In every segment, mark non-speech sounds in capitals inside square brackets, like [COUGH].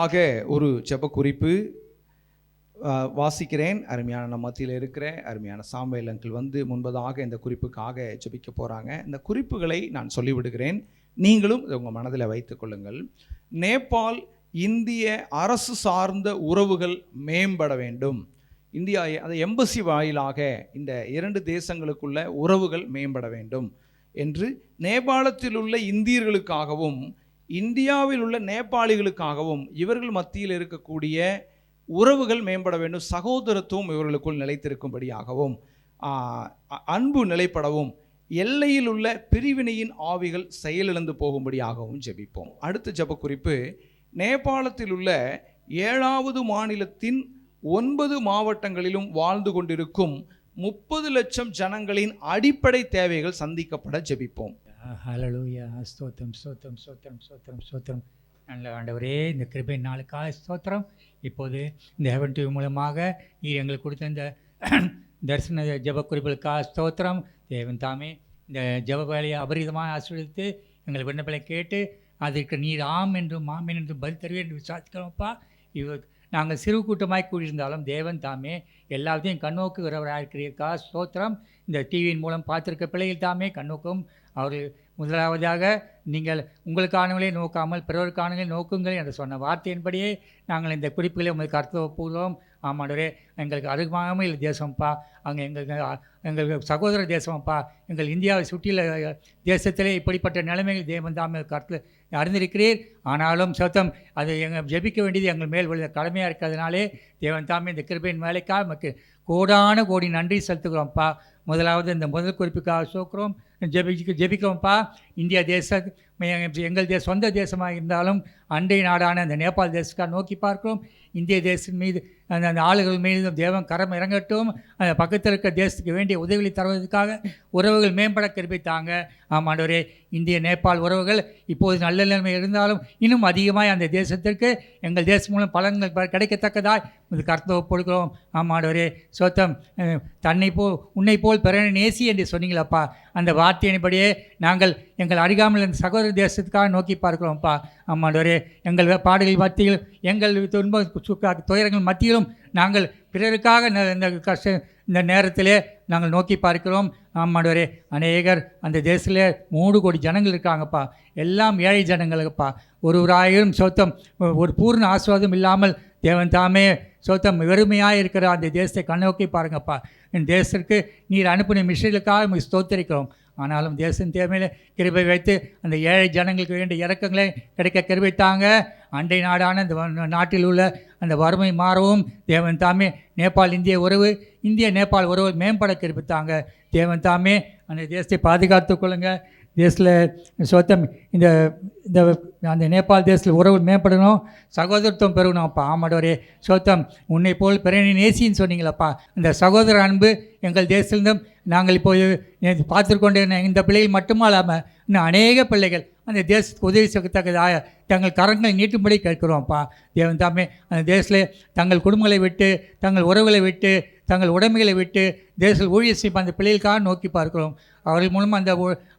அடுத்ததாக ஒரு ஜெப குறிப்பு வாசிக்கிறேன். அருமையான நம்ம மத்தியில் இருக்கிற அருமையான சாம்பல் அங்கிள் வந்து முன்பதாக இந்த குறிப்புக்காக ஜபிக்க போகிறாங்க இந்த குறிப்புகளை நான் சொல்லிவிடுகிறேன். நீங்களும் இதை உங்கள் மனதில் வைத்துக்கொள்ளுங்கள் நேபாள் இந்திய அரசு சார்ந்த உறவுகள் மேம்பட வேண்டும். இந்தியா அந்த எம்பசி வாயிலாக இந்த இரண்டு தேசங்களுக்குள்ள உறவுகள் மேம்பட வேண்டும் என்று நேபாளத்தில் உள்ள இந்தியர்களுக்காகவும் இந்தியாவில் உள்ள நேபாளிகளுக்காகவும் இவர்கள் மத்தியில் இருக்கக்கூடிய உறவுகள் மேம்பட வேண்டும் சகோதரத்துவம் இவர்களுக்குள் நிலைத்திருக்கும்படியாகவும் அன்பு நிலைப்படவும் எல்லையில் உள்ள பிரிவினையின் ஆவிகள் செயலிழந்து போகும்படியாகவும் ஜெபிப்போம். அடுத்த ஜெப குறிப்பு நேபாளத்தில் உள்ள ஏழாவது மாநிலத்தின் ஒன்பது மாவட்டங்களிலும் வாழ்ந்து கொண்டிருக்கும் முப்பது லட்சம் ஜனங்களின் அடிப்படை தேவைகள் சந்திக்கப்பட ஜெபிப்போம். ஹலலூயா ஸ்தோத்திரம் ஸ்தோத்திரம் ஸ்தோத்திரம் ஸ்தோத்திரம் ஸ்தோத்திரம். நல்ல ஆண்டவரே இந்த கிருபை நாளுக்காக ஸ்தோத்திரம். இப்போது இந்த ஹெவன் டிவி மூலமாக நீர் எங்களுக்கு கொடுத்த இந்த தரிசன ஜெப குறிப்புகளுக்காக ஸ்தோத்திரம். தேவன் தாமே இந்த ஜப வேலையை அபரிதமாக ஆசீர்வதித்து எங்கள் விண்ணப்பலை கேட்டு அதற்கு நீர் ஆம் என்றும் ஆம் என்றும் பதில் தருவேன் என்று விசாரிக்கிறோம்ப்பா இவ நாங்கள் சிறு கூட்டமாய் கூடியிருந்தாலும் தேவன் தாமே எல்லாத்தையும் கண்ணோக்குகிறவராக இருக்கிறீர்களா ஸ்தோத்திரம். இந்த டிவியின் மூலம் பார்த்துருக்க பிள்ளைகள் தாமே கண்ணோக்கும் அவர்கள் முதலாவதாக நீங்கள் உங்களுக்கானவர்களை நோக்காமல் பிறருக்கானவர்களை நோக்குங்கள் என்று சொன்ன வார்த்தையின்படியே நாங்கள் இந்த குறிப்புகளை உங்களுக்கு அர்த்தப்பூர்வம் ஆமாண்டவரே எங்களுக்கு அருகாமையில் தேசம்ப்பா அங்கே எங்களுக்கு எங்கள் சகோதர தேசம்ப்பா எங்கள் இந்தியாவை சுற்றியுள்ள தேசத்திலே இப்படிப்பட்ட நிலைமைகள் தேவன் தாமே கருத்து அறிந்திருக்கிறீர். ஆனாலும் சத்தம் அது எங்கள் ஜெபிக்க வேண்டியது எங்கள் மேல் உள்ள கடமையாக இருக்கிறதுனாலே தேவன் தாமே இந்த கிருபையின் வேலைக்காக நமக்கு கோடான கோடி நன்றி செலுத்துகிறோம்ப்பா. முதலாவது இந்த முதல் குறிப்புக்காக சோக்கிறோம் ஜெபிக்க ஜெபிக்கிறோம்ப்பா. இந்தியா தேச எங்கள் தேச சொந்த தேசமாக இருந்தாலும் அண்டை நாடான அந்த நேபாள் தேசக்காக நோக்கி பார்க்கிறோம். இந்திய தேசத்தின் மீது அந்த அந்த ஆளுகள் மீதும் தேவன் கரம் இறங்கட்டும். அந்த பக்கத்தில் இருக்க தேசத்துக்கு வேண்டிய உதவிகளை தருவதற்காக உறவுகள் மேம்பட கற்பித்தாங்க. ஆமாண்டவரே இந்திய நேபாள் உறவுகள் இப்போது நல்ல நிலைமை இருந்தாலும் இன்னும் அதிகமாக அந்த தேசத்திற்கு எங்கள் தேசம் மூலம் பலன்கள் கிடைக்கத்தக்கதாய் இது கர்த்தவ கொடுக்கிறோம் ஆமாண்டவரே சோத்தம் தன்னை போ உன்னை போல் பிறனை நேசி என்று சொன்னீங்களப்பா. அந்த வார்த்தையின்படியே நாங்கள் எங்கள் அருகாமல் இந்த சகோதர தேசத்துக்காக நோக்கி பார்க்கிறோம்ப்பா. ஆமாண்டவரே எங்கள் பாடுகள் மத்தியில் எங்கள் துன்ப துயரங்கள் மத்தியிலும் நாங்கள் பிறருக்காக இந்த கஷ்ட இந்த நேரத்திலே நாங்கள் நோக்கி பார்க்கிறோம். ஆமாண்டவரே அநேகர் அந்த தேசத்திலே மூணு கோடி ஜனங்கள் இருக்காங்கப்பா. எல்லாம் ஏழை ஜனங்களுக்குப்பா. ஒரு ஒரு ஆயிரம் சொத்தம் ஒரு பூர்ண ஆஸ்வாதம் இல்லாமல் தேவன் தாமே சொத்தம் வெறுமையாக இருக்கிற அந்த தேசத்தை கண்ணோக்கி பாருங்கப்பா. என் தேசத்திற்கு நீர் அனுப்பின மிஷினுக்காக ஸ்தோத்தரிக்கிறோம். ஆனாலும் தேசம் தேவையில் கிருபை வைத்து அந்த ஏழை ஜனங்களுக்கு வேண்டிய இறக்கங்களை கிடைக்க கிருபைத்தாங்க அண்டை நாடான இந்த நாட்டில் உள்ள அந்த வறுமை மாறவும். தேவன் தாமே நேபாள் இந்திய உறவு. இந்திய நேபாள் உறவு மேம்பட கிருபித்தாங்க தேவன் தாமே அந்த தேசத்தை பாதுகாத்து கொள்ளுங்கள் தேசத்தில் சொத்தம் இந்த இந்த அந்த நேபாள் தேசத்தில் உறவு மேம்படணும். சகோதரத்துவம் பெருகணும் அப்பா ஆமாடவரே சொத்தம். உன்னை போல் பிறனை நேசின்னு சொன்னீங்களப்பா. இந்த சகோதர அன்பு எங்கள் தேசத்திலிருந்தும் நாங்கள் இப்போது நேத்து இந்த பிள்ளைகள் மட்டுமா இல்லாமல் இன்னும் அநேக பிள்ளைகள் அந்த தேசத்துக்கு உதவி செய்யத்தக்கதாக தங்கள் கரங்களை நீட்டும்படி கேட்கிறோம்ப்பா. தேவன் தாமே அந்த தேசத்தில் தங்கள் குடும்பங்களை விட்டு தங்கள் உறவுகளை விட்டு தங்கள் உடைமைகளை விட்டு தேசத்தில் ஊழியர் செய்யும் அந்த பிள்ளைகளுக்காக நோக்கி பார்க்கிறோம். அவர்கள் மூலம் அந்த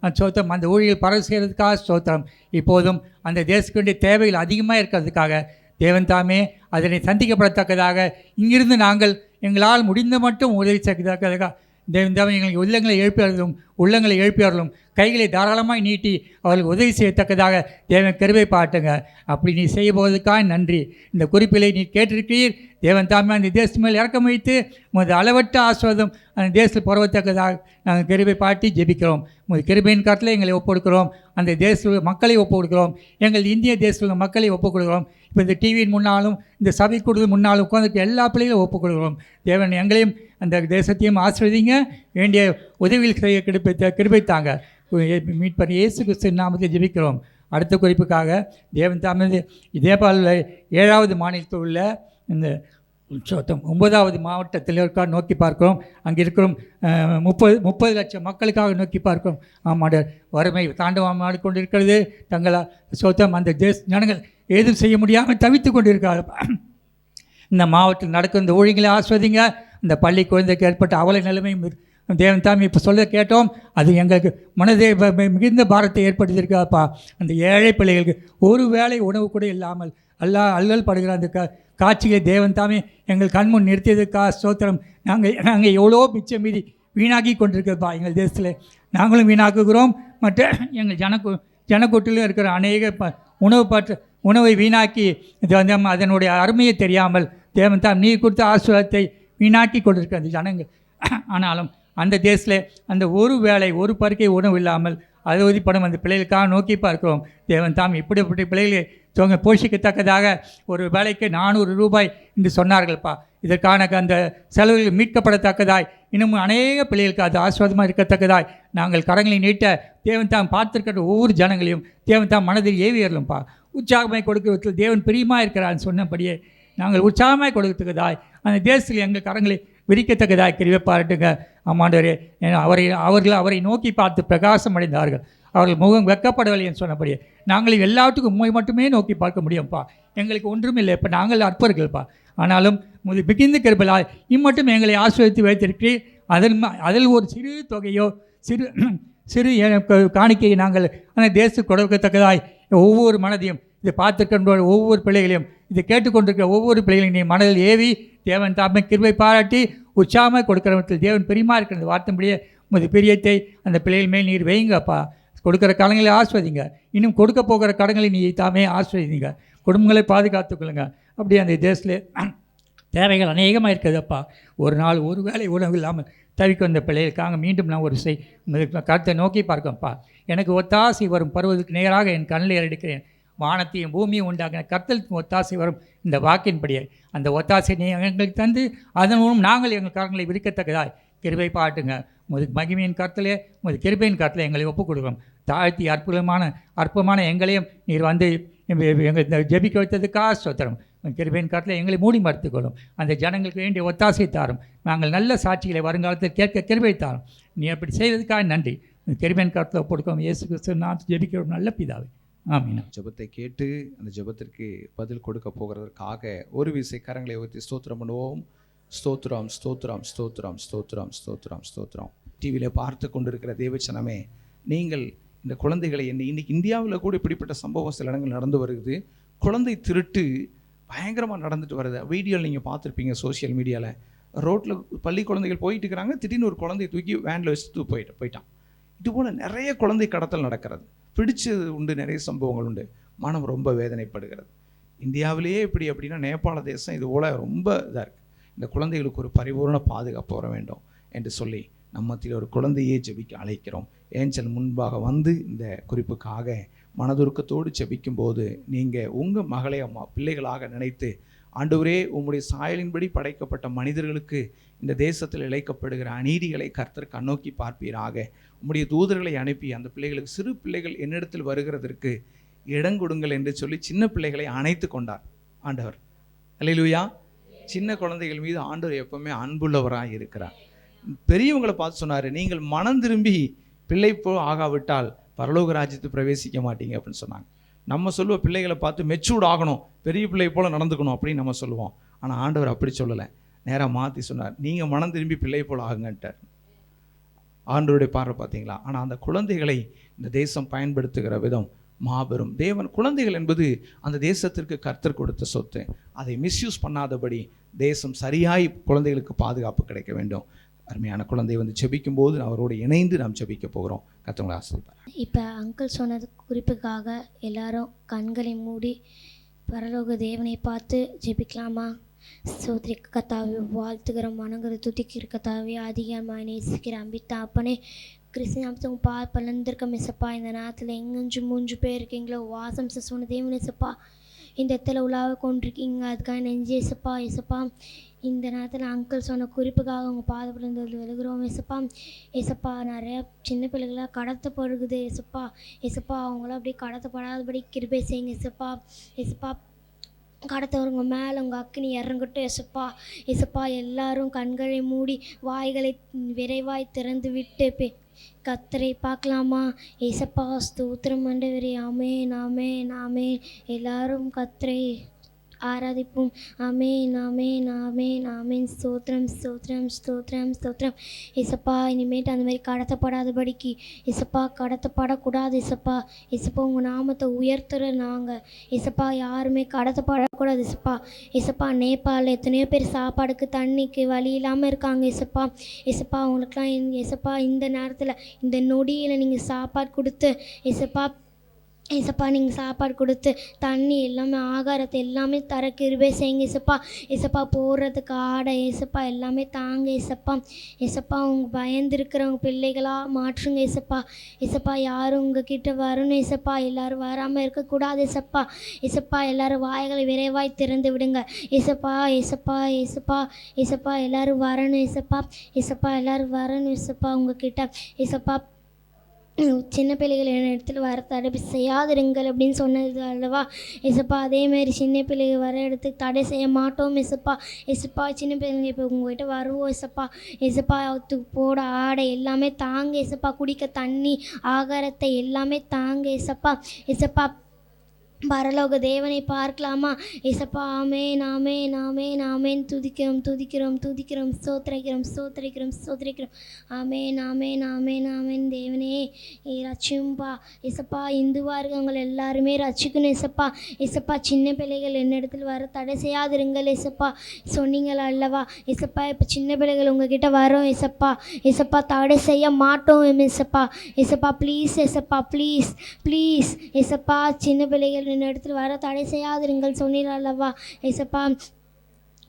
அந்த சோத்திரம் அந்த ஊழியர்கள் பரவு செய்கிறதுக்காக சோத்திரம் இப்போதும் அந்த தேசத்துக்கு வேண்டிய தேவைகள் அதிகமாக இருக்கிறதுக்காக தேவன் தாமே அதனை சந்திக்கப்படத்தக்கதாக இங்கிருந்து நாங்கள் எங்களால் முடிந்த மட்டும் உதவி செய்யத்தக்கதாக தேவன் எங்களுக்கு உள்ளங்களை எழுப்பியார்களும் உள்ளங்களை எழுப்பியார்களும் கைகளை தாராளமாய் நீட்டி அவர்களுக்கு உதவி செய்யத்தக்கதாக தேவன் கருவை பாட்டுங்க. அப்படி நீ செய்ய போவதற்காக நன்றி. இந்த குறிப்பிலை நீ கேட்டிருக்கிறீர். தேவன் தாமே அந்த தேசத்து மேல் இறக்கம் வைத்து உமது அளவற்ற ஆஸ்வாதம் அந்த தேசத்தில் பரவத்தக்கதாக நாங்கள் கிருபை பாட்டி ஜெபிக்கிறோம். உமது கிருபையின் காலத்தில் எங்களை ஒப்பு கொடுக்குறோம் அந்த தேச மக்களை ஒப்பு கொடுக்குறோம் எங்கள் இந்திய தேசத்தில் மக்களை ஒப்பு கொடுக்கிறோம் இப்போ இந்த டிவியின் முன்னாலும் இந்த சபை கொடுத்து முன்னாலும் உட்காந்துட்டு எல்லா பிள்ளைகளும் ஒப்புக்கொடுக்கிறோம் தேவன் எங்களையும் அந்த தேசத்தையும் ஆசிர்வதிங்க. வேண்டிய உதவிகள் செய்ய கிடைப்ப கிருப்பித்தாங்க மீட் பண்ணி இயேசு கிறிஸ்து நாமத்தை ஜெபிக்கிறோம். அடுத்த குறிப்புக்காக தேவன் தாமது இதேபாலில் ஏழாவது மாநிலத்தில் உள்ள இந்த சொத்தம் ஒன்பதாவது மாவட்டத்தில் இருக்கா நோக்கி பார்க்கிறோம். அங்கே இருக்கிறோம் முப்பது முப்பது லட்சம் மக்களுக்காக நோக்கி பார்க்கிறோம். ஆமாடர் வறுமை தாண்டவம் ஆடிக்கொண்டிருக்கிறது தங்களா சொத்தம் அந்த தேச ஜனங்கள் ஏதும் செய்ய முடியாமல் தவித்து கொண்டிருக்கிறார்கள் இந்த மாவட்டத்தில் நடக்கும் இந்த ஊழியங்களை ஆஸ்வதிங்க. இந்த பள்ளி குழந்தைக்கு ஏற்பட்ட அவல நிலைமையும் தேவன் தாமி இப்போ சொல்ல கேட்டோம். அது எங்களுக்கு மனதே மிகுந்த பாரத்தை ஏற்படுத்தியிருக்காப்பா. அந்த ஏழை பிள்ளைகளுக்கு ஒரு வேளை உணவு கூட இல்லாமல் அல்லா அல்லல் படுகிற அந்த க காட்சிகளை தேவன் தாமே எங்கள் கண்முன் நிறுத்தியதுக்கா ஸ்தோத்திரம். நாங்கள் நாங்கள் எவ்வளோ மிச்சம் மீதி வீணாக்கி கொண்டிருக்கிறப்பா எங்கள் தேசத்தில். நாங்களும் வீணாக்குகிறோம். மற்ற எங்கள் ஜனக்கு ஜனக்கூட்டிலும் இருக்கிற அநேக ப உணவு பற்ற உணவை வீணாக்கி அதனுடைய அருமையை தெரியாமல் தேவன் தாம் நீ கொடுத்த ஆசீர்வாதத்தை வீணாக்கி கொண்டிருக்கிற அந்த ஜனங்கள். ஆனாலும் அந்த தேசத்தில் அந்த ஒரு வேளை ஒரு பருக்கை உணவு இல்லாமல் அறுபதிப்படும் அந்த பிள்ளைகளுக்காக நோக்கி பார்க்கிறோம். தேவன் தாம் இப்படிப்பட்ட பிள்ளைகளை தோங்க போஷிக்கத்தக்கதாக ஒரு வேலைக்கு நானூறு ரூபாய் என்று சொன்னார்கள்ப்பா. இதற்கான அந்த செலவுகள் மீட்கப்படத்தக்கதாய் இன்னமும் அநேக பிள்ளைகளுக்கு அது ஆஸ்வாதமாக இருக்கத்தக்கதாய் நாங்கள் கரங்களை நீட்ட தேவன் தாம் பார்த்துருக்கிற ஒவ்வொரு ஜனங்களையும் தேவன் தாம் மனதில் ஏவியறலும்ப்பா உற்சாகமாக கொடுக்கிறதில் தேவன் பிரியமாக இருக்கிறான்னு சொன்னபடியே நாங்கள் உற்சாகமாய் கொடுக்கத்தக்கதாய் அந்த தேசத்தில் எங்கள் கரங்களை விரிக்கத்தக்கதாய் கிருவை பாராட்டுங்க அம்மாண்டவரே அவரை அவர்கள் அவரை நோக்கி பார்த்து பிரகாசம் அடைந்தார்கள். அவர்கள் முகம் வெக்கப்படவில்லை என்று சொன்னபடியே நாங்கள் எல்லாத்துக்கும் உண்மை மட்டுமே நோக்கி பார்க்க முடியும்ப்பா எங்களுக்கு ஒன்றும் இல்லை இப்போ நாங்கள் அற்பர்கள்ப்பா. ஆனாலும் முது மிகுந்த கிருபலாய் இம்மட்டும் எங்களை ஆசிரியத்து வைத்திருக்கிறீர். அதன் அதில் ஒரு சிறு தொகையோ சிறு [CLEARS THROAT] சிறு காணிக்கையை நாங்கள் அந்த தேச கொடுக்கத்தக்கதாய் ஒவ்வொரு மனதையும் இதை பார்த்துக்கின்ற ஒவ்வொரு பிள்ளைகளையும் இதை கேட்டுக்கொண்டிருக்கிற ஒவ்வொரு பிள்ளைகளையும் நீ மனதில் ஏவி தேவன் தாமே கிருவை பாராட்டி உற்சாகமாக கொடுக்கிறவற்றில் தேவன் பெரியமா இருக்கிற வார்த்தைப்படியே உமது பிரியத்தை அந்த பிள்ளைகள் மேல் நீர் வைங்கப்பா கொடுக்குற கடன்களை ஆஸ்வதிங்க இன்னும் கொடுக்க போகிற கடன்களை நீ தாமே ஆஸ்வதிங்க குடும்பங்களை பாதுகாத்துக்கொள்ளுங்க. அப்படியே அந்த தேசத்தில் தேவைகள் அநேகமாக இருக்குதுப்பா ஒரு நாள் ஒரு வேளை உணவு இல்லாமல் தவிக்க வந்த பிள்ளைகளுக்காக மீண்டும் நான் ஒரு செய் கருத்தை நோக்கி பார்க்கப்பா எனக்கு ஒத்தாசை வரும் பருவத்துக்கு நேராக என் கண்ணில் எடுக்கிறேன் வானத்தையும் பூமியும் உண்டாக்கின கர்த்தலுக்கு ஒத்தாசை வரும். இந்த வாக்கின்படியே அந்த ஒத்தாசை நீ எங்களுக்கு தந்து அதன் மூலம் நாங்கள் எங்கள் கரங்களை விரிக்கத்தக்கதாய். கிருபை பாட்டுங்க. முது மகிமையின் கருத்திலே முது கிருபையின் கருத்தில் எங்களை ஒப்புக் கொடுக்கிறோம் தாழ்த்தி அற்புதமான அற்புதமான எங்களையும் நீர் வந்து எங்கள் இந்த ஜெபிக்க வைத்ததுக்காக சொத்திரம் கிருபையின் கருத்தில் எங்களை மூடி மறுத்துக்கொள்ளும் அந்த ஜனங்களுக்கு வேண்டிய ஒத்தாசை தாரும். நாங்கள் நல்ல சாட்சிகளை வருங்காலத்தில் கேட்க கிருபை தாரும். நீ அப்படி செய்வதற்காக நன்றி. கிருபையின் கருத்தில் ஒப்புக்கொடுக்கும். இயேசு கிறிஸ்து நான் ஜெபிக்கிறோம். நல்ல பிதாவை. ஆமீனா. ஜெபத்தை கேட்டு அந்த ஜெபத்திற்கு பதில் கொடுக்க போகிறதற்காக ஒரு விசை கரங்களை உயர்த்தி ஸ்தோத்திரம் பண்ணுவோம். ஸ்தோத்ரம் ஸ்தோத்ரம் ஸ்தோத்ரம் ஸ்தோத்ரம் ஸ்தோத்ரம் ஸ்தோத்ரம் டிவியில் பார்த்து கொண்டிருக்கிற தேவச்சனமே நீங்கள் இந்த குழந்தைகளை என்ன இன்றைக்கி இந்தியாவில் கூட இப்படிப்பட்ட சம்பவம் சில இடங்கள் நடந்து வருது. குழந்தை திருட்டு பயங்கரமாக நடந்துட்டு வருது. வீடியோவில் நீங்கள் பார்த்துருப்பீங்க சோஷியல் மீடியாவில் ரோட்டில் பள்ளி குழந்தைகள் போயிட்டு இருக்கிறாங்க. திடீர்னு ஒரு குழந்தையை தூக்கி வேனில் வச்சு போயிட்டு போயிட்டான். இது போல் நிறைய குழந்தை கடத்தல் நடக்கிறது. பிடிச்சது உண்டு நிறைய சம்பவங்கள் உண்டு. மனம் ரொம்ப வேதனைப்படுகிறது. இந்தியாவிலேயே இப்படி அப்படின்னா நேபாள தேசம் இது போல் ரொம்ப இதாக இருக்குது இந்த குழந்தைகளுக்கு ஒரு பரிபூர்ண பாதுகாப்பு வர வேண்டும் என்று சொல்லி நம்ம ஒரு குழந்தையே ஜெபிக்க அழைக்கிறோம். ஏஞ்சல் முன்பாக வந்து இந்த குறிப்புக்காக மனதுருக்கத்தோடு ஜெபிக்கும்போது நீங்கள் உங்கள் மகளை அம்மா பிள்ளைகளாக நினைத்து ஆண்டவரே உம்முடைய சாயலின்படி படைக்கப்பட்ட மனிதர்களுக்கு இந்த தேசத்தில் இழைக்கப்படுகிற அநீதிகளை கர்த்தர் கண்ணோக்கி பார்ப்பீராக. உம்முடைய தூதர்களை அனுப்பி அந்த பிள்ளைகளுக்கு சிறு பிள்ளைகள் என்னிடத்தில் வருகிறதற்கு இடம் கொடுங்கள் என்று சொல்லி சின்ன பிள்ளைகளை அணைத்து கொண்டார் ஆண்டவர். அல்லேலூயா சின்ன குழந்தைகள் மீது ஆண்டவர் எப்பவுமே அன்புள்ளவராக இருக்கிறார். பெரியவங்களை பார்த்து சொன்னார் நீங்கள் மனம் திரும்பி பிள்ளை போ ஆகாவிட்டால் பரலோக ராஜ்யத்தை பிரவேசிக்க மாட்டீங்க அப்படின்னு சொன்னாங்க. நம்ம சொல்லுவோம் பிள்ளைகளை பார்த்து மெச்சூர்ட் ஆகணும் பெரிய பிள்ளை போல நடந்துக்கணும் அப்படின்னு நம்ம சொல்லுவோம். ஆனால் ஆண்டவர் அப்படி சொல்லலை. நேராக மாற்றி சொன்னார். நீங்கள் மனம் திரும்பி பிள்ளை போல ஆகுங்கன்ட்டார். ஆண்டவருடைய பார்வை பார்த்தீங்களா? ஆனால் அந்த குழந்தைகளை இந்த தேசம் பயன்படுத்துகிற விதம் மாபெரும். தேவன் குழந்தைகள் என்பது அந்த தேசத்திற்கு கர்த்தர் கொடுத்த சொத்து. அதை மிஸ்யூஸ் பண்ணாதபடி தேசம் சரியாய் குழந்தைகளுக்கு பாதுகாப்பு கிடைக்க வேண்டும். அருமையான குழந்தை வந்து ஜெபிக்கும் போது அவரோடு இணைந்து நாம் ஜெபிக்க போகிறோம். கத்தவங்களை ஆசிரியப்பார் இப்போ அங்கிள் சொன்னது குறிப்புக்காக எல்லாரும் கண்களை மூடி பரலோக தேவனை பார்த்து ஜெபிக்கலாமா? சோதரி கத்தாவே வாழ்த்துகிறோம் வணங்குற துதிக்கிற கத்தாவே அதிகமாக நேசிக்கிற அம்பித்தா அப்பனே கிறிஸ்தியாம்சம் பா பலந்திருக்க மிசப்பா இந்த நேரத்தில் எங்கஞ்சு மூஞ்சு பேர் இருக்கீங்களோ வாசம் சொன்ன தேவன் இசப்பா இந்த இடத்துல உலாவை கொண்டிருக்கீங்க அதுக்காக நெஞ்சு இசப்பா இசப்பா இந்த நேரத்தில் அங்கிள் சொன்ன குறிப்புக்காக அவங்க பாதப்பட்டு விழுகிறோம். இசப்பா எசப்பா நிறைய சின்ன பிள்ளைகளாக கடத்தப்படுகுது ஏசப்பா ஏசப்பா அவங்களாம் அப்படியே கடத்தப்படாதபடி கிருபை செய்யுங்க. ஏசப்பா ஏசப்பா கடத்தவங்க மேலே உங்கள் அக்கினி இறங்கட்டும். எசப்பா எசப்பா எல்லாரும் கண்களை மூடி வாய்களை விரைவாய் திறந்து விட்டு பெ கத்தரை பார்க்கலாமா? ஏசப்பா ஸ்தூத்திரம் ஆண்டவரே. ஆமே நாமே நாமே எல்லாரும் கத்தரை ஆராதிப்போம். அமேன் அமேன் அமேன் அமேன் ஸ்தோத்ரம் ஸ்தோத்ரம் ஸ்தோத்ரம் ஸ்தோத்ரம் இசப்பா இனிமேட்டு அந்த மாதிரி கடத்தப்படாதபடிக்கு. இசப்பா கடத்தப்படக்கூடாது இசப்பா இசப்பா உங்கள் நாமத்தை உயர்த்துற நாங்கள் இசப்பா யாருமே கடத்தப்படக்கூடாது இசப்பா இசப்பா நேபாளில் எத்தனையோ பேர் சாப்பாடுக்கு தண்ணிக்கு வழி இல்லாமல் இருக்காங்க இசப்பா இசப்பா அவங்களுக்குலாம் இசப்பா இந்த நேரத்தில் இந்த நொடியில் நீங்கள் சாப்பாடு கொடுத்து இசப்பா இசப்பா நீங்கள் சாப்பாடு கொடுத்து தண்ணி எல்லாமே ஆகாரத்தை எல்லாமே தர கிருபை செய்யுங்க இசப்பா இசப்பா போடுறதுக்கு ஆடை இசப்பா எல்லாமே தாங்க இசப்பா இசப்பா அவங்க பயந்துருக்கிறவங்க பிள்ளைகளாக மாற்றுங்க இசப்பா இசப்பா யாரும் உங்ககிட்ட வரணும் இசப்பா எல்லாரும் வராமல் இருக்கக்கூடாது இசப்பா இசப்பா எல்லாரும் வாய்களை விரைவாய் திறந்து விடுங்க. இசப்பா இசப்பா இசப்பா இசப்பா எல்லோரும் வரணும் இசப்பா இசப்பா எல்லோரும் வரணும் இசப்பா உங்ககிட்ட. இசப்பா சின்ன பிள்ளைகள் என்ன இடத்துல வர தடை செய்யாதிருங்கள் அப்படின்னு சொன்னது அல்லவா? இசப்பா அதேமாரி சின்ன பிள்ளைகள் வர இடத்துக்கு தடை செய்ய மாட்டோம் இசப்பா. இசப்பா சின்ன பிள்ளைங்க இப்போ உங்கள்கிட்ட வருவோம் இசப்பா. இசப்பா அவத்துக்கு போட ஆடை எல்லாமே தாங்க இசப்பா. குடிக்க தண்ணி ஆகாரத்தை எல்லாமே தாங்க இசப்பா. இசப்பா பரலோக தேவனை பார்க்கலாமா? இசப்பா ஆமே நாமே நாமே நாமேன்னு துதிக்கிறோம் துதிக்கிறோம் துதிக்கிறோம் சோத்திரிக்கிறோம் சோத்திரிக்கிறோம் சோத்திரிக்கிறோம் ஆமே நாமே நாமே நாமேன் தேவனே ஏ ரட்சியும்பா. இசப்பா இந்துவாக இருக்கவங்க எல்லாருமே ரட்சிக்கணும் இசப்பா இசப்பா சின்ன பிள்ளைகள் என்னிடத்தில் வர தடை செய்யாதிருங்கள் இசப்பா சொன்னீங்கள் அல்லவா? இசப்பா இப்போ சின்ன பிள்ளைகள் உங்ககிட்ட வரோம் இசப்பா இசப்பா தடை செய்ய மாட்டோம் இசப்பா இசப்பா ப்ளீஸ் இசப்பா ப்ளீஸ் ப்ளீஸ் இசப்பா சின்ன பிள்ளைகள் என்னிடத்தில் வர தடை செய்யாதிருங்கள் சொன்னீர் அல்லவா? ஏசப்பா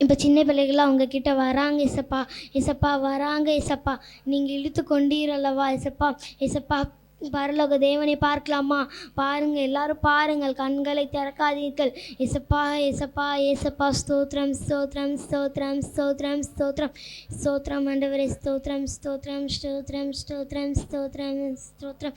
இப்போ சின்ன பிள்ளைகள்லாம் உங்ககிட்ட வராங்க இசப்பா இசப்பா வராங்க இசப்பா நீங்கள் இழுத்து கொண்டீர் அல்லவா? இசப்பா இசப்பா பரலோக தேவனை பார்க்கலாமா? பாருங்க எல்லாரும் பாருங்கள் கண்களை திறக்காதீர்கள். இசப்பா இசப்பா ஏசப்பா ஸ்தோத்ரம் ஸ்தோத்ரம் ஸ்தோத்ரம் ஸ்தோத்ரம் ஸ்தோத்ரம் ஸ்தோத்ரம் ஆண்டவரே ஸ்தோத்ரம் ஸ்தோத்ரம் ஸ்தோத்ரம் ஸ்தோத்ரம் ஸ்தோத்ரம் ஸ்தோத்ரம்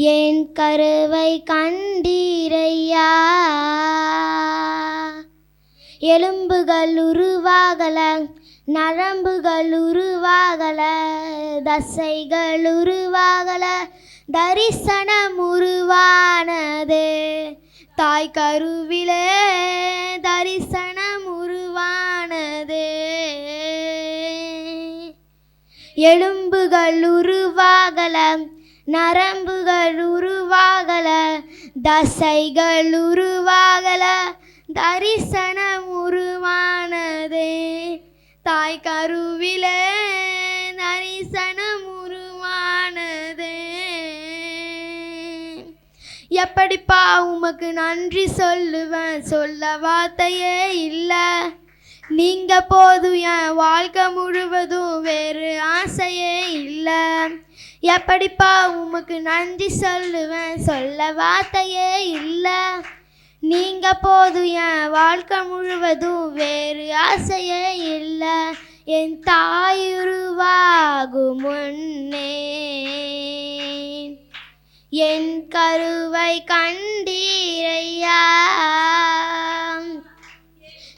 என் கருவை கண்டீரையா? எலும்புகள் உருவாகல நரம்புகள் உருவாகல தசைகள் உருவாகல தரிசனம் உருவானது. தாய் கருவிலே தரிசனம் உருவானது. எலும்புகள் உருவாகல நரம்புகள் உருவாகல தசைகள் உருவாகல தரிசனம் உருவானதே. தாய் கருவிலே தரிசனம் உருவானதே. எப்படிப்பா உமக்கு நன்றி சொல்லுவேன்? சொல்ல வார்த்தையே இல்லை. நீங்கள் போதும் என் வாழ்க்கை முழுவதும் வேறு ஆசையே இல்லை. எப்படிப்பா உமக்கு நன்றி சொல்லுவேன்? சொல்ல வார்த்தையே இல்லை. நீங்கள் போதும் என் வாழ்க்கை முழுவதும் வேறு ஆசையே இல்லை. என் தாயுருவாகும் முன்னே என் கருவை கண்டீரையா?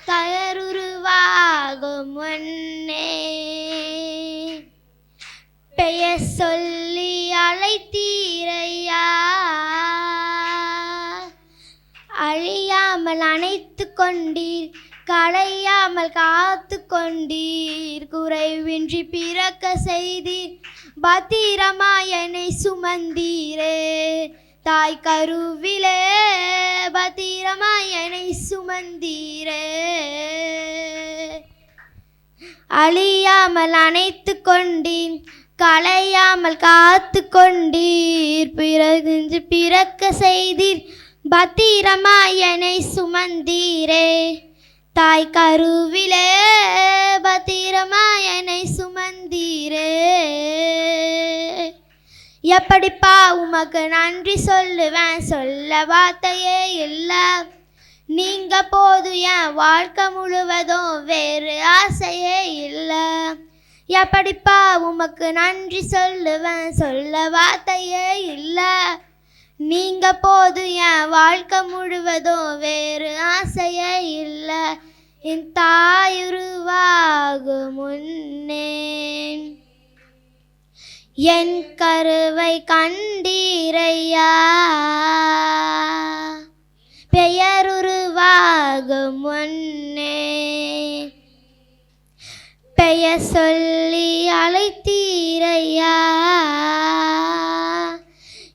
தயருருவாகும் முன்னே பெயர் சொல்லி அழைத்தீரையா? அழியாமல் அணைத்து கொண்டீர் களையாமல் காத்து கொண்டீர். குறைவின்றி பிறக்க செய்தீர் பத்திரமாய் என்னை சுமந்தீரே. தாய் கருவிலே பத்திரமாய் என்னை சுமந்தீரே. அழியாமல் அணைத்து கொண்டீன் களையாமல் காத்து கொண்டீர் பிறகு பிறக்க செய்தீர். பத்திரமாயனை என்னை சுமந்தீரே. தாய் கருவிலே பத்திரமாயனை என்னை சுமந்தீரே. எப்படிப்பா உமக்கு நன்றி சொல்லுவேன்? சொல்ல வார்த்தையே இல்லை. நீங்க போதும் என் வாழ்க்கை முழுவதும் வேறு ஆசையே இல்லை. எப்படிப்பா உமக்கு நன்றி சொல்லுவேன். சொல்ல வார்த்தையே இல்லை. நீங்க போதும் என் வாழ்க்கை முழுவதும் வேறு ஆசையே இல்லை. என் தாயுருவாகும் முன்னே என் கருவை கண்டீரையா. பெயருருவாகும் முன்னே பெயர் சொல்லி அழைத்தீரையா?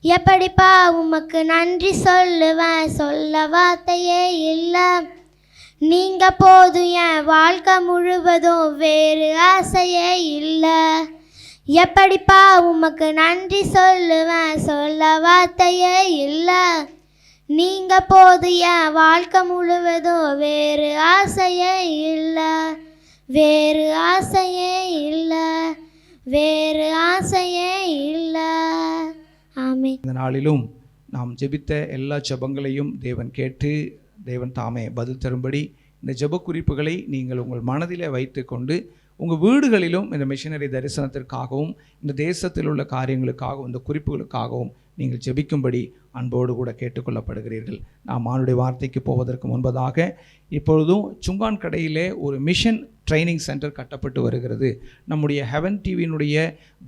எப்படிப்பா உமக்கு நன்றி சொல்லுவேன்? சொல்ல வார்த்தையே இல்லை. நீங்க போதும் என் வாழ்க்கை முழுவதும் வேறு ஆசையே இல்லை. எப்படிப்பா உமக்கு நன்றி சொல்லுவேன்? சொல்ல வார்த்தையே இல்லை. நீங்க போது என் வாழ்க்கை முழுவதும் வேறு ஆசையே இல்லை. வேறு ஆசையே இல்லை வேறு ஆசையே இல்லை. ஆமே இந்த நாளிலும் நாம் ஜெபித்த எல்லா ஜெபங்களையும் தேவன் கேட்டு தேவன் தாமே பதில் தரும்படி இந்த ஜெப குறிப்புகளை நீங்கள் உங்கள் மனதில் வைத்துக்கொண்டு உங்கள் வீடுகளிலும் இந்த மிஷினரி தரிசனத்திற்காகவும் இந்த தேசத்தில் உள்ள காரியங்களுக்காகவும் இந்த குறிப்புகளுக்காகவும் நீங்கள் ஜெபிக்கும்படி அன்போடு கூட கேட்டுக்கொள்ளப்படுகிறீர்கள். நாம் மானுடைய வார்த்தைக்கு போவதற்கு முன்பதாக இப்பொழுதும் சுங்கான் கடையிலே ஒரு மிஷன் ட்ரைனிங் சென்டர் கட்டப்பட்டு வருகிறது. நம்முடைய ஹெவன் டிவியினுடைய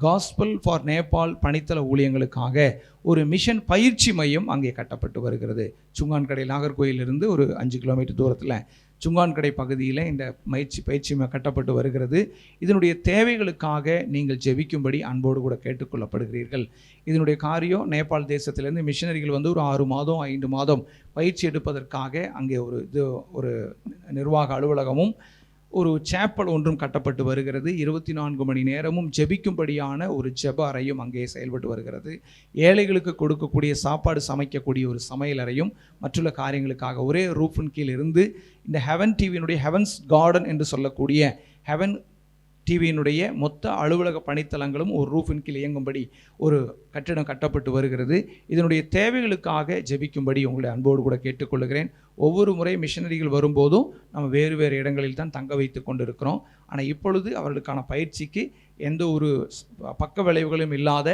காஸ்பல் ஃபார் நேபாள் பணித்தள ஊழியங்களுக்காக ஒரு மிஷன் பயிற்சி மையம் அங்கே கட்டப்பட்டு வருகிறது. சுங்கான்கடை நாகர்கோயிலிருந்து ஒரு அஞ்சு கிலோமீட்டர் தூரத்தில் சுங்கான்கடை பகுதியில் இந்த பயிற்சி பயிற்சி கட்டப்பட்டு வருகிறது. இதனுடைய தேவைகளுக்காக நீங்கள் ஜெபிக்கும்படி அன்போடு கூட கேட்டுக்கொள்ளப்படுகிறீர்கள் இதனுடைய காரியம் நேபாள் தேசத்திலேருந்து மிஷினரிகள் வந்து ஒரு ஆறு மாதம் ஐந்து மாதம் பயிற்சி எடுப்பதற்காக அங்கே ஒரு இது ஒரு நிர்வாக அலுவலகமும் ஒரு சேப்பல் ஒன்றும் கட்டப்பட்டு வருகிறது. இருபத்தி நான்கு மணி நேரமும் ஜெபிக்கும்படியான ஒரு ஜெப அறையும் அங்கே செயல்பட்டு வருகிறது. ஏழைகளுக்கு கொடுக்கக்கூடிய சாப்பாடு சமைக்கக்கூடிய ஒரு சமையல் அறையும் மற்றுள்ள காரியங்களுக்காக ஒரே ரூஃபின் கீழ் இருந்து இந்த ஹெவன் டிவியினுடைய ஹெவன்ஸ் கார்டன் என்று சொல்லக்கூடிய ஹெவன் டிவியினுடைய மொத்த அலுவலக பணித்தளங்களும் ஒரு ரூஃபின் கீழ் இயங்கும்படி ஒரு கட்டிடம் கட்டப்பட்டு வருகிறது. இதனுடைய தேவைகளுக்காக ஜெபிக்கும்படி உங்களை அன்போடு கூட கேட்டுக்கொள்கிறேன். ஒவ்வொரு முறை மிஷனரிகள் வரும்போதும் நம்ம வேறு வேறு இடங்களில் தான் தங்க வைத்து கொண்டிருக்கிறோம். ஆனால் இப்பொழுது அவர்களுக்கான பயிற்சிக்கு எந்த ஒரு பக்க விளைவுகளும் இல்லாத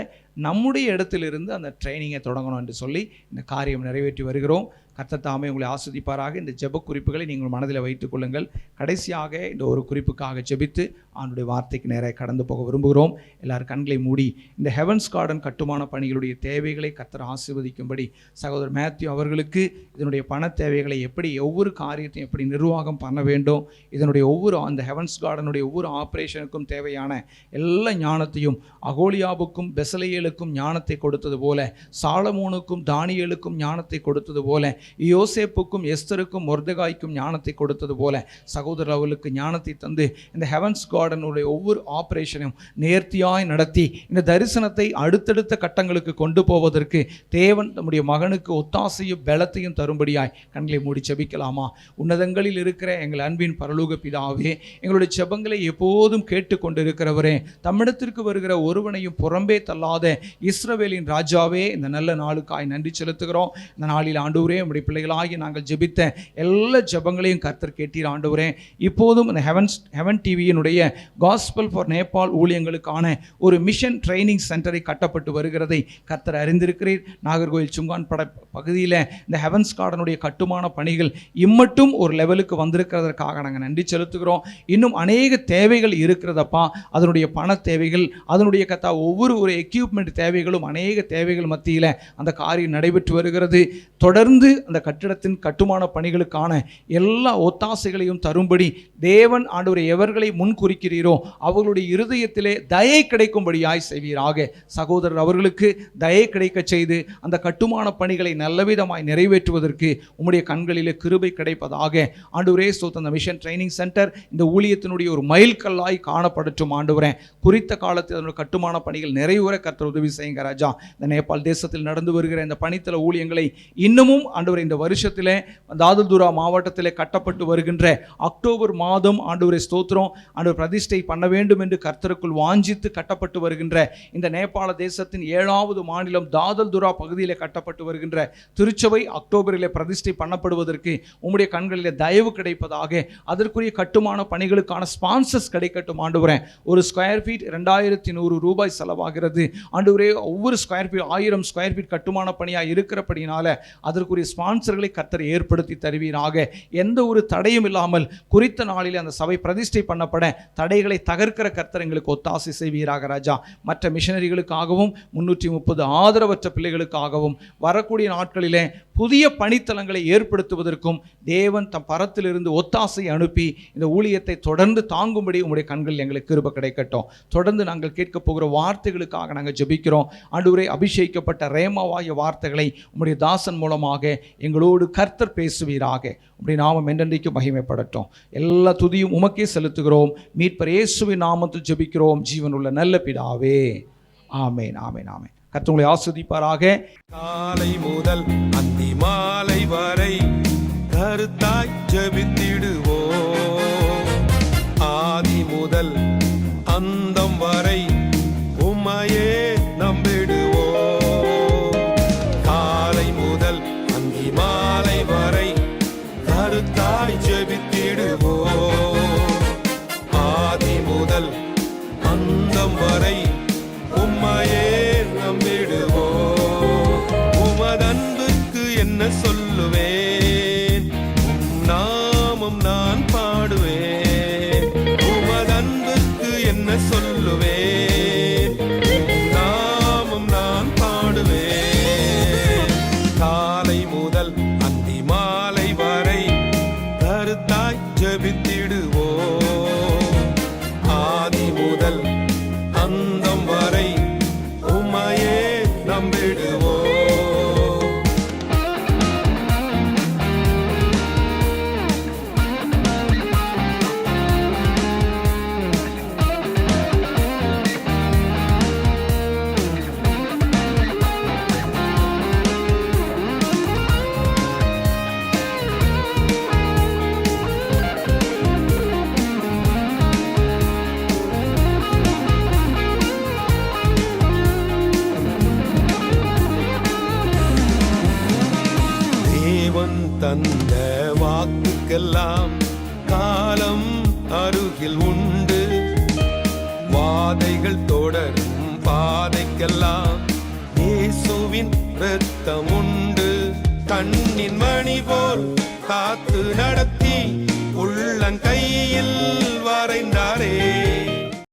நம்முடைய இடத்திலிருந்து அந்த ட்ரைனிங்கை தொடங்கணும் என்று சொல்லி இந்த காரியம் நிறைவேற்றி வருகிறோம். கத்தத்தாமே உங்களை ஆஸ்வதிப்பாராக இந்த ஜெப குறிப்புகளை நீங்கள் மனதில் வைத்துக் கொள்ளுங்கள். கடைசியாக இந்த ஒரு குறிப்புக்காக ஜெபித்து அவனுடைய வார்த்தைக்கு நேராக கடந்து போக விரும்புகிறோம். எல்லாரும் கண்களை மூடி இந்த ஹெவன்ஸ் கார்டன் கட்டுமான பணிகளுடைய தேவைகளை கத்தர் ஆசீர்வதிக்கும்படி சகோதரர் மேத்யூ அவர்களுக்கு இதனுடைய பண தேவைகளை எப்படி ஒவ்வொரு காரியத்தையும் எப்படி நிர்வாகம் பண்ண வேண்டும் இதனுடைய ஒவ்வொரு அந்த ஹெவன்ஸ் கார்டனுடைய ஒவ்வொரு ஆப்ரேஷனுக்கும் தேவையான எல்லா ஞானத்தையும் அகோலியாவுக்கும் பெசலையலுக்கும் ஞானத்தை கொடுத்தது போல சாலமோனுக்கும் தானியலுக்கும் ஞானத்தை கொடுத்தது போல யோசேப்புக்கும் எஸ்தருக்கும் மொர்தகாய்க்கும் ஞானத்தை கொடுத்தது போல சகோதரர் அவர்களுக்கு ஞானத்தை தந்து இந்த ஹெவன்ஸ் கார்டனுடைய ஒவ்வொரு ஆப்ரேஷனையும் நேர்த்தியாய் நடத்தி இந்த தரிசனத்தை அடுத்தடுத்த கட்டங்களுக்கு கொண்டு போவதற்கு தேவன் நம்முடைய மகனுக்கு ஒத்தாசையும் பலத்தையும் தரும்படியாய் கண்களை மூடி செபிக்கலாமா? உன்னதங்களில் இருக்கிற எங்கள் அன்பின் பரலோக பிதாவே எங்களுடைய செபங்களை எப்போதும் கேட்டுக்கொண்டிருக்கிறவரே தம்மிடத்திற்கு வருகிற ஒருவனையும் புறம்பே தள்ளாத இஸ்ரவேலின் ராஜாவே இந்த நல்ல நாளுக்காய் நன்றி செலுத்துகிறோம். இந்த நாளில் ஆண்டவரே உம்முடைய பிள்ளைகளாகி நாங்கள் ஜெபித்த எல்லா ஜெபங்களையும் கர்த்தர் கேட்டீர் ஆண்டவரே. இப்போதும் இந்த ஹெவன்ஸ் ஹெவன் டிவியினுடைய காஸ்பல் ஃபார் நேபாள் ஊழியங்களுக்கான ஒரு மிஷன் ட்ரைனிங் சென்டரை கட்டப்பட்டு வருகிறதை கர்த்தர் அறிந்திருக்கிறீர். நாகர்கோவில் சுங்கான் பட பகுதியில் இந்த ஹெவன்ஸ் கார்டனுடைய கட்டுமான பணிகள் இம்மட்டும் ஒரு லெவலுக்கு வந்திருக்கிறதற்காக நாங்கள் நன்றி செலுத்துகிறோம். இன்னும் அநேக தேவைகள் இருக்கிறதப்பா அதனுடைய பண தேவைகள் அதனுடைய கத்தா ஒவ்வொரு ஒரு எக்யூப்மெண்ட் தேவைகளும் அநேக தேவைகள் மத்தியில் அந்த காரியம் நடைபெற்று வருகிறது. தொடர்ந்து அந்த கட்டிடத்தின் கட்டுமான பணிகளுக்கான எல்லா ஒத்தாசைகளையும் தரும்படி தேவன் ஆண்டவரை எவர்களை முன் குறிக்கிறீரோ அவர்களுடைய இருதயத்திலே தயை கிடைக்கும்படியாய் செய்வீராக. சகோதரர் அவர்களுக்கு தயை கிடைக்கச் செய்து அந்த கட்டுமான பணிகளை நல்லவிதமாய் நிறைவேற்றுவதற்கு உம்முடைய கண்களிலே கிருபை கிடைப்பதாக ஆண்டவரே சொத்து அந்த மிஷன் ட்ரைனிங் சென்டர் இந்த ஊழியத்தினுடைய ஒரு மைல்கல்லாய் காணப்படட்டும் ஆண்டவரே. குறித்த காலத்தில் அதனுடைய கட்டுமான பணிகள் நிறைவுற கர்த்தர் உதவி செய்யுங்க ராஜா. இந்த நேபாள் தேசத்தில் நடந்து வருகிற இந்த பணித்தள ஊழியங்களை இன்னமும் ஆண்டு ஆண்டவர் இந்த வருஷத்திலே தாதுல்துரா மாவட்டத்தில் கட்டப்பட்டு வருகின்ற அக்டோபர் மாதம் ஆண்டவரை ஸ்தோத்திரம். ஆண்டவர் பிரதிஷ்டை பண்ண வேண்டும் என்று கர்த்தருக்குள் வாஞ்சித்து கட்டப்பட்டு வருகின்ற இந்த நேபாள தேசத்தின் ஏழாவது மாநிலம் தாதல்துரா பகுதியில் கட்டப்பட்டு வருகின்ற திருச்சபை அக்டோபரில் பிரதிஷ்டை பண்ணப்படுவதற்கு உம்முடைய கண்களில் தயவு கிடைப்பதாக அதற்குரிய கட்டுமான பணிகளுக்கான ஸ்பான்சர்ஸ் கிடைக்கட்டும் ஆண்டுவரேன் ஒரு ஸ்கொயர் ஃபீட் ரெண்டாயிரத்தி நூறு ரூபாய் செலவாகிறது. ஆண்டவரே ஒவ்வொரு ஸ்கொயர் ஃபீட் ஆயிரம் ஸ்கொயர் ஃபீட் கட்டுமான பணியாக இருக்கிறபடினால அதற்குரிய ஸ்பான்சர்களை கத்தர் ஏற்படுத்தி தருவீராக. எந்த ஒரு தடையும் இல்லாமல் குறித்த நாளில் அந்த சபை பிரதிஷ்டை பண்ணப்பட தடைகளை தகர்க்கிற கர்த்தர் எங்களுக்கு ஒத்தாசை செய்வீராக ராஜா. மற்ற மிஷனரிகளுக்காகவும் முன்னூற்றி முப்பது ஆதரவற்ற பிள்ளைகளுக்காகவும் வரக்கூடிய நாட்களிலே புதிய பணித்தலங்களை ஏற்படுத்துவதற்கும் தேவன் தம் பரத்திலிருந்து ஒத்தாசை அனுப்பி இந்த ஊழியத்தை தொடர்ந்து தாங்கும்படி உங்களுடைய கண்களில் எங்களுக்கு கிருப கிடைக்கட்டும். தொடர்ந்து நாங்கள் கேட்க போகிற வார்த்தைகளுக்காக நாங்கள் ஜெபிக்கிறோம். ஆண்டவரே அபிஷேகிக்கப்பட்ட ரேமாவாய வார்த்தைகளை உங்களுடைய தாசன் மூலமாக எங்களோடு கர்த்தர் பேசுவீராக. அப்படி நாமம் என்றென்றைக்கு மகிமைப்படட்டும். எல்லா துதியும் உமக்கே செலுத்துகிறோம். மீட்பர் இயேசுவின் நாமத்தில் ஜெபிக்கிறோம். ஜீவனுள்ள நல்ல பிதாவே. ஆமேன் ஆமேன் ஆமேன். கர்த்தர் ஆஸ்வதிப்பாராக. காலை முதல் அந்தி மாலை வரை கருத்தாய் ஜெபித்திடுவோம் என்ன சொல்ல